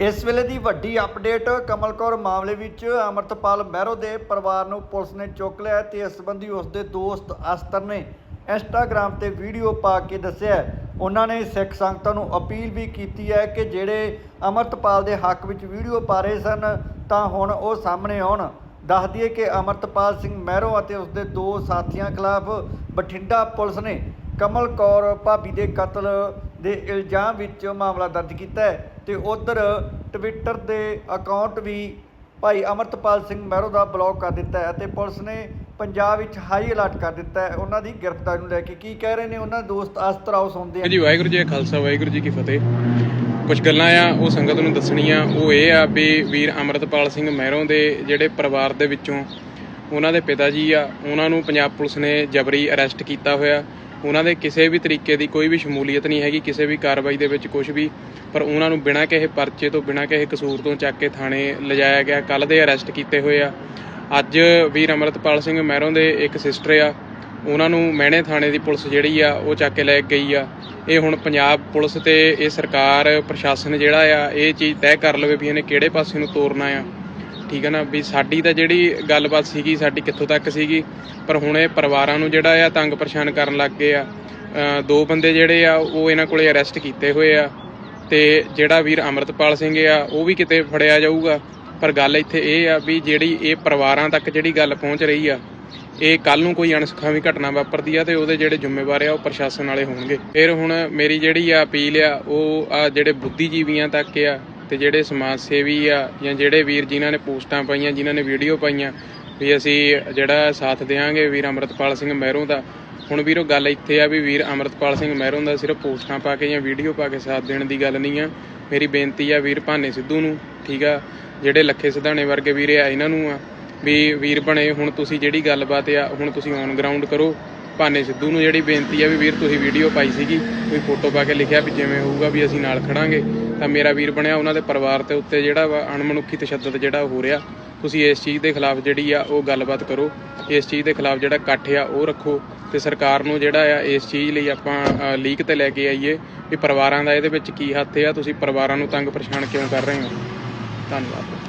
ਇਸ ਵੇਲੇ ਦੀ ਵੱਡੀ ਅਪਡੇਟ ਕਮਲ ਕੌਰ ਮਾਮਲੇ ਵਿੱਚ ਅਮਰਤਪਾਲ ਮਹਿਰੋ ਦੇ ਪਰਿਵਾਰ ਨੂੰ ਪੁਲਿਸ ਨੇ ਚੁੱਕ ਲਿਆ ਹੈ ਤੇ ਇਸ ਸੰਬੰਧੀ ਉਸ ਦੇ ਦੋਸਤ ਅਸਤਰ ਨੇ ਇੰਸਟਾਗ੍ਰam ਤੇ ਵੀਡੀਓ ਪਾ ਕੇ ਦੱਸਿਆ ਉਹਨਾਂ ਨੇ ਸਿੱਖ ਸੰਗਤਾਂ ਨੂੰ ਅਪੀਲ ਵੀ ਕੀਤੀ ਹੈ ਕਿ ਜਿਹੜੇ ਅਮਰਤਪਾਲ ਦੇ ਹੱਕ ਵਿੱਚ ਵੀਡੀਓ ਪਾ ਰਹੇ ਸਨ, ਤਾਂ ਹੁਣ ਉਹ ਸਾਹਮਣੇ ਆਉਣ। ਦੱਸ ਦਈਏ ਕਿ ਅਮਰਤਪਾਲ ਸਿੰਘ ਮਹਿਰੋ ਅਤੇ ਉਸ ਦੇ ਦੋ ਸਾਥੀਆਂ ਖਿਲਾਫ ਬਠਿੰਡਾ ਪੁਲਿਸ ਨੇ ਕਮਲ ਕੌਰ ਭਾਬੀ ਦੇ ਕਤਲ ਦੇ ਇਲਜ਼ਾਮ ਵਿੱਚ ਮਾਮਲਾ ਦਰਜ ਕੀਤਾ ਹੈ ਤੇ ਉਧਰ ਟਵਿੱਟਰ ਦੇ ਅਕਾਊਂਟ ਵੀ ਭਾਈ ਅਮਰਤਪਾਲ ਸਿੰਘ ਮਹਿਰੋ ਦਾ ਬਲੌਕ ਕਰ ਦਿੱਤਾ ਹੈ ਅਤੇ ਪੁਲਿਸ ਨੇ ਪੰਜਾਬ ਵਿੱਚ ਹਾਈ ਅਲਰਟ ਕਰ ਦਿੱਤਾ ਹੈ। ਉਹਨਾਂ ਦੀ ਗ੍ਰਿਫਤਾਰੀ ਨੂੰ ਲੈ ਕੇ ਕੀ ਕਹਿ ਰਹੇ ਨੇ ਉਹਨਾਂ ਦੇ ਦੋਸਤ ਅਸਤਰ ਸੁਣਦੇ ਆ? ਜੀ ਵਾਹਿਗੁਰੂ ਜੀ ਕਾ ਖਾਲਸਾ, ਵਾਹਿਗੁਰੂ ਜੀ ਕੀ ਫਤਿਹ। ਕੁਝ ਗੱਲਾਂ ਆ, ਉਹ ਸੰਗਤ ਨੂੰ ਦੱਸਣੀਆਂ। ਉਹ ਇਹ ਆ ਵੀ ਵੀਰ ਅਮਰਤਪਾਲ ਸਿੰਘ ਮਹਿਰੋਂ ਦੇ ਜਿਹੜੇ ਪਰਿਵਾਰ ਦੇ ਵਿੱਚੋਂ ਉਹਨਾਂ ਦੇ ਪਿਤਾ ਜੀ ਆ, ਉਹਨਾਂ ਨੂੰ ਪੰਜਾਬ ਪੁਲਿਸ ਨੇ ਜਬਰੀ ਅਰੈਸਟ ਕੀਤਾ ਹੋਇਆ। ਉਹਨਾਂ ਦੇ ਕਿਸੇ ਵੀ ਤਰੀਕੇ ਦੀ ਕੋਈ ਵੀ ਸ਼ਮੂਲੀਅਤ ਨਹੀਂ ਹੈਗੀ, ਕਿਸੇ ਵੀ ਕਾਰਵਾਈ ਦੇ ਵਿੱਚ ਕੁਝ ਵੀ। ਪਰ ਉਹਨਾਂ ਨੂੰ ਬਿਨਾਂ ਕਿਸੇ ਪਰਚੇ ਤੋਂ, ਬਿਨਾਂ ਕਿਸੇ ਕਸੂਰ ਤੋਂ ਚੱਕ ਕੇ ਥਾਣੇ ਲਿਜਾਇਆ ਗਿਆ। ਕੱਲ ਦੇ ਅਰੈਸਟ ਕੀਤੇ ਹੋਏ ਆ। ਅੱਜ ਵੀਰ ਅਮਰਤਪਾਲ ਸਿੰਘ ਮਹਿਰੋਂ ਦੇ ਇੱਕ ਸਿਸਟਰ ਆ। ਉਹਨਾਂ ਨੂੰ ਮਹਿਣੇ ਥਾਣੇ ਦੀ ਪੁਲਿਸ ਜਿਹੜੀ ਆ, ਉਹ ਚੱਕ ਕੇ ਲੈ ਗਈ ਆ। ਇਹ ਹੁਣ ਪੰਜਾਬ ਪੁਲਿਸ ਤੇ ਇਹ ਸਰਕਾਰ, ਪ੍ਰਸ਼ਾਸਨ ਜਿਹੜਾ ਆ, ਇਹ ਚੀਜ਼ ਤੈਅ ਕਰ ਲਵੇ ਵੀ ਇਹਨੇ ਕਿਹੜੇ ਪਾਸੇ ਨੂੰ ਤੋਰਨਾ ਆ। ਠੀਕ ਹੈ ਨਾ, ਵੀ ਸਾਡੀ ਤਾਂ ਜਿਹੜੀ ਗੱਲਬਾਤ ਸੀਗੀ, ਸਾਡੀ ਕਿੱਥੋਂ ਤੱਕ ਸੀਗੀ, ਪਰ ਹੁਣ ਇਹ ਪਰਿਵਾਰਾਂ ਨੂੰ ਜਿਹੜਾ ਆ ਤੰਗ ਪਰੇਸ਼ਾਨ ਕਰਨ ਲੱਗ ਗਏ ਆ। ਦੋ ਬੰਦੇ ਜਿਹੜੇ ਆ, ਉਹ ਇਹਨਾਂ ਕੋਲੇ ਅਰੈਸਟ ਕੀਤੇ ਹੋਏ ਆ ਤੇ ਜਿਹੜਾ ਵੀਰ ਅਮਰਤਪਾਲ ਸਿੰਘ ਆ, ਉਹ ਵੀ ਕਿਤੇ ਫੜਿਆ ਜਾਊਗਾ। ਪਰ ਗੱਲ ਇੱਥੇ ਇਹ ਆ ਵੀ ਜਿਹੜੀ ਇਹ ਪਰਿਵਾਰਾਂ ਤੱਕ ਜਿਹੜੀ ਗੱਲ ਪਹੁੰਚ ਰਹੀ ਆ, ਇਹ ਕੱਲ ਨੂੰ ਕੋਈ ਅਣਸੁਖਾਵੀ ਘਟਨਾ ਵਾਪਰਦੀ ਆ ਤੇ ਉਹਦੇ ਜਿਹੜੇ ਜ਼ਿੰਮੇਵਾਰ ਆ, ਉਹ ਪ੍ਰਸ਼ਾਸਨ ਵਾਲੇ ਹੋਣਗੇ। ਫਿਰ ਹੁਣ ਮੇਰੀ ਜਿਹੜੀ ਆ ਅਪੀਲ ਆ, ਉਹ ਆ ਜਿਹੜੇ ਬੁੱਧੀਜੀਵੀਆਂ ਤੱਕ ਆ ਤੇ ਜਿਹੜੇ ਸਮਾਜ ਸੇਵੀ ਆ ਜਾਂ ਜਿਹੜੇ ਵੀਰ ਜਿਨ੍ਹਾਂ ਨੇ ਪੋਸਟਾਂ ਪਾਈਆਂ, ਜਿਨ੍ਹਾਂ ਨੇ ਵੀਡੀਓ ਪਾਈਆਂ, ਵੀ ਅਸੀਂ ਜਿਹੜਾ ਸਾਥ ਦੇਵਾਂਗੇ ਵੀਰ ਅਮਰਤਪਾਲ ਸਿੰਘ ਮਹਿਰੋਂ ਦਾ, ਹੁਣ ਵੀਰੋ ਗੱਲ ਇੱਥੇ ਆ ਵੀ ਵੀਰ ਅਮਰਤਪਾਲ ਸਿੰਘ ਮਹਿਰੋਂ ਦਾ ਸਿਰਫ ਪੋਸਟਾਂ ਪਾ ਕੇ ਜਾਂ ਵੀਡੀਓ ਪਾ ਕੇ ਸਾਥ ਦੇਣ ਦੀ ਗੱਲ ਨਹੀਂ ਆ। ਮੇਰੀ ਬੇਨਤੀ ਆ ਵੀਰ ਭਾਨੇ ਸਿੱਧੂ ਨੂੰ, ਠੀਕ ਆ? ਜਿਹੜੇ ਲੱਖੇ ਸਿਧਾਣੇ ਵਰਗੇ ਵੀਰੇ ਆ, ਇਹਨਾਂ ਨੂੰ ਆ, ਵੀ ਵੀਰ ਬਣੇ ਹੁਣ ਤੁਸੀਂ ਜਿਹੜੀ ਗੱਲਬਾਤ ਆ, ਹੁਣ ਤੁਸੀਂ ਔਨ ਗਰਾਊਂਡ ਕਰੋ। ਭਾਨੇ ਸਿੱਧੂ ਨੂੰ ਜਿਹੜੀ ਬੇਨਤੀ ਆ ਵੀ ਵੀਰ ਤੁਸੀਂ ਵੀਡੀਓ ਪਾਈ ਸੀਗੀ, ਕੋਈ ਫੋਟੋ ਪਾ ਕੇ ਲਿਖਿਆ ਵੀ ਜਿਵੇਂ ਹੋਊਗਾ ਵੀ ਅਸੀਂ ਨਾਲ ਖੜਾਂਗੇ। ਤਾਂ ਮੇਰਾ ਵੀਰ ਬਣਿਆ ਉਹਨਾਂ ਦੇ ਪਰਿਵਾਰ ਤੇ ਉੱਤੇ ਜਿਹੜਾ ਵਾ ਅਣਮਨੁੱਖੀ ਤਸ਼ੱਦਦ ਜਿਹੜਾ ਹੋ ਰਿਹਾ, ਤੁਸੀਂ ਇਸ ਚੀਜ਼ ਦੇ ਖਿਲਾਫ ਜਿਹੜੀ ਆ ਉਹ ਗੱਲਬਾਤ ਕਰੋ। ਇਸ ਚੀਜ਼ ਦੇ ਖਿਲਾਫ ਜਿਹੜਾ ਇਕੱਠ ਆ ਉਹ ਰੱਖੋ ਤੇ ਸਰਕਾਰ ਨੂੰ ਜਿਹੜਾ ਆ ਇਸ ਚੀਜ਼ ਲਈ ਆਪਾਂ ਲੀਕ ਤੇ ਲੈ ਕੇ ਆਈਏ ਵੀ ਪਰਿਵਾਰਾਂ ਦਾ ਇਹਦੇ ਵਿੱਚ ਕੀ ਹੱਥ ਆ, ਤੁਸੀਂ ਪਰਿਵਾਰਾਂ ਨੂੰ ਤੰਗ ਪਰੇਸ਼ਾਨ ਕਿਉਂ ਕਰ ਰਹੇ ਹੋ? ਧੰਨਵਾਦ।